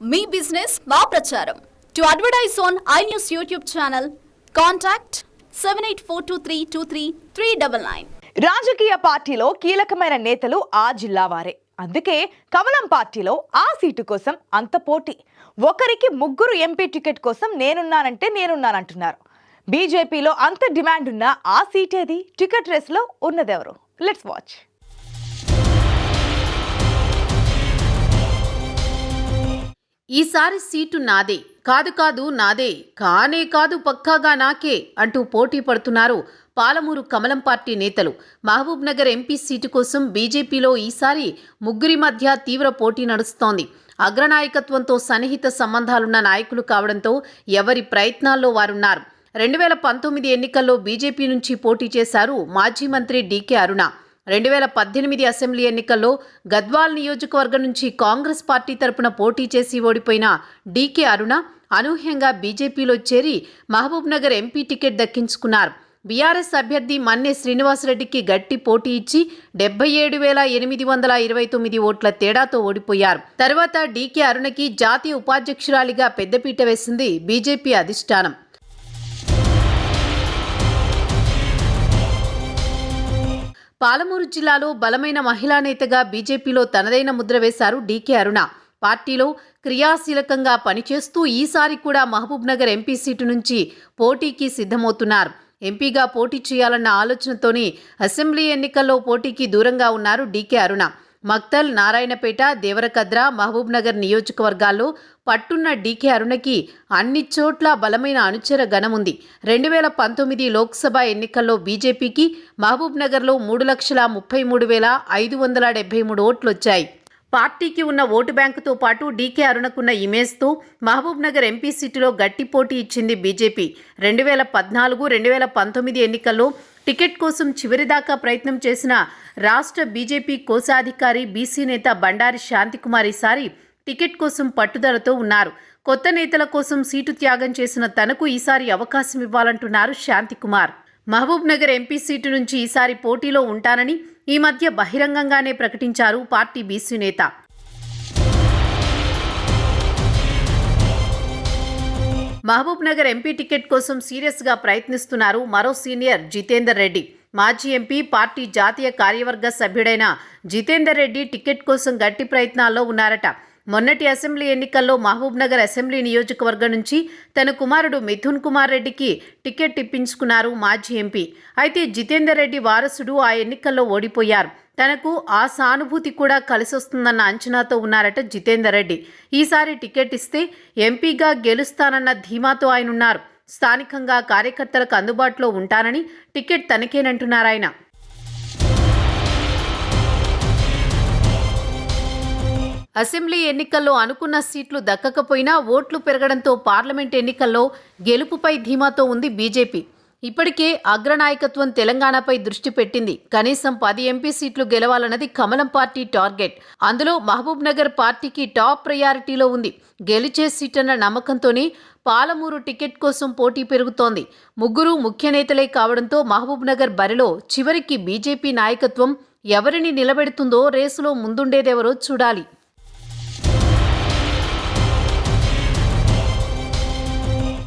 మీ business మా ప్రచారం. To advertise on I news YouTube channel contact seven eight four two three two three three double nine రాజకీయ పార్టీలో కీలకమైన నేతలు ఆ జిల్లా వారే. అందుకే కమలం పార్టీలో ఆ సీటు కోసం అంత పోటీ. ఒకరికి ముగ్గురు ఎంపీ టికెట్ కోసం నేనున్నానంటే నేనున్నానంటున్నారు. బీజేపీలో అంత డిమాండ్ ఉన్న ఆ సీటేది? టికెట్ రేస్లో ఉన్నదెవరు? లెట్స్ వాచ్ ఈసారి సీటు నాదే. కాదు కాదు నాదే. కానే కాదు పక్కాగా నాకే అంటూ పోటీ పడుతున్నారు పాలమూరు కమలం పార్టీ నేతలు. మహబూబ్ నగర్ ఎంపీ సీటు కోసం బీజేపీలో ఈసారి ముగ్గురి మధ్య తీవ్ర పోటీ నడుస్తోంది. అగ్రనాయకత్వంతో సన్నిహిత సంబంధాలున్న నాయకులు కావడంతో ఎవరి ప్రయత్నాల్లో వారున్నారు. రెండు వేల పంతొమ్మిది ఎన్నికల్లో బీజేపీ నుంచి పోటీ చేశారు మాజీ మంత్రి డీకే అరుణ. రెండు వేల పద్దెనిమిది అసెంబ్లీ ఎన్నికల్లో గద్వాల్ నియోజకవర్గం నుంచి కాంగ్రెస్ పార్టీ తరపున పోటీ చేసి ఓడిపోయిన డీకే అరుణ అనూహ్యంగా బీజేపీలో చేరి మహబూబ్నగర్ ఎంపీ టికెట్ దక్కించుకున్నారు. బీఆర్ఎస్ అభ్యర్థి మన్నె శ్రీనివాసరెడ్డికి గట్టి పోటీ ఇచ్చి డెబ్బై ఏడు వేల ఎనిమిది వందల ఇరవై తొమ్మిది ఓట్ల తేడాతో ఓడిపోయారు. తర్వాత డీకే అరుణకి జాతీయ ఉపాధ్యక్షురాలిగా పెద్దపీట వేసింది బీజేపీ అధిష్టానం. పాలమూరు జిల్లాలో బలమైన మహిళా నేతగా బీజేపీలో తనదైన ముద్ర వేశారు డీకే అరుణ. పార్టీలో క్రియాశీలకంగా పనిచేస్తూ ఈసారి కూడా మహబూబ్ నగర్ ఎంపీ సీటు నుంచి పోటీకి సిద్ధమవుతున్నారు. ఎంపీగా పోటీ చేయాలన్న ఆలోచనతోనే అసెంబ్లీ ఎన్నికల్లో పోటీకి దూరంగా ఉన్నారు డీకే అరుణ. మక్తల్ నారాయణపేట దేవరకద్ర మహబూబ్నగర్ నియోజకవర్గాల్లో పట్టున్న డీకే అరుణకి అన్ని చోట్ల బలమైన అనుచర గణముంది రెండు వేల పంతొమ్మిది లోక్సభ ఎన్నికల్లో బీజేపీకి మహబూబ్నగర్లో మూడు లక్షల ముప్పై మూడు వేల ఐదు వందల డెబ్బై మూడు ఓట్లు వచ్చాయి పార్టీకి ఉన్న ఓటు బ్యాంకుతో పాటు డీకే అరుణకున్న ఇమేజ్తో మహబూబ్నగర్ ఎంపీ సీటులో గట్టి పోటీ ఇచ్చింది బీజేపీ. రెండు వేల పద్నాలుగు రెండు వేల పంతొమ్మిది ఎన్నికల్లో టికెట్ కోసం చివరిదాకా ప్రయత్నం చేసిన రాష్ట్ర బీజేపీ కోశాధికారి బీసీ నేత బండారి శాంతికుమార్ ఈసారి టికెట్ కోసం పట్టుదలతో ఉన్నారు. కొత్త నేతల కోసం సీటు త్యాగం చేసిన తనకు ఈసారి అవకాశం ఇవ్వాలంటున్నారు శాంతికుమార్. మహబూబ్నగర్ ఎంపీ సీటు నుంచి ఈసారి పోటీలో ఉంటానని ఈ మధ్య బహిరంగంగానే ప్రకటించారు పార్టీ బీసీ నేత. మహబూబ్నగర్ ఎంపీ టికెట్ కోసం సీరియస్గా ప్రయత్నిస్తున్నారు మరో సీనియర్ జితేందర్ రెడ్డి. మాజీ ఎంపీ పార్టీ జాతీయ కార్యవర్గ సభ్యుడైన జితేందర్ రెడ్డి టికెట్ కోసం గట్టి ప్రయత్నాల్లో ఉన్నారట. మొన్నటి అసెంబ్లీ ఎన్నికల్లో మహబూబ్నగర్ అసెంబ్లీ నియోజకవర్గం నుంచి తన కుమారుడు మిథున్ కుమార్ రెడ్డికి టికెట్ ఇప్పించుకున్నారు మాజీ ఎంపీ. అయితే జితేందర్ రెడ్డి వారసుడు ఆ ఎన్నికల్లో ఓడిపోయారు. తనకు ఆ సానుభూతి కూడా కలిసొస్తుందన్న అంచనాతో ఉన్నారట జితేందర్ రెడ్డి. ఈసారి టికెట్ ఇస్తే ఎంపీగా గెలుస్తానన్న ధీమాతో ఆయన ఉన్నారు స్థానికంగా కార్యకర్తలకు అందుబాటులో ఉంటానని టికెట్ తనకేనంటున్నారాయన అసెంబ్లీ ఎన్నికల్లో అనుకున్న సీట్లు దక్కకపోయినా ఓట్లు పెరగడంతో పార్లమెంట్ ఎన్నికల్లో గెలుపుపై ధీమాతో ఉంది బీజేపీ. ఇప్పటికే అగ్రనాయకత్వం తెలంగాణపై దృష్టి పెట్టింది. కనీసం పది ఎంపీ సీట్లు గెలవాలన్నది కమలం పార్టీ టార్గెట్. అందులో మహబూబ్ నగర్ పార్టీకి టాప్ ప్రయారిటీలో ఉంది. గెలిచే సీట్ అన్న నమ్మకంతోనే పాలమూరు టికెట్ కోసం పోటీ పెరుగుతోంది. ముగ్గురు ముఖ్య నేతలే కావడంతో మహబూబ్ నగర్ బరిలో చివరికి బీజేపీ నాయకత్వం ఎవరిని నిలబెడుతుందో రేసులో ముందుండేదెవరో చూడాలి.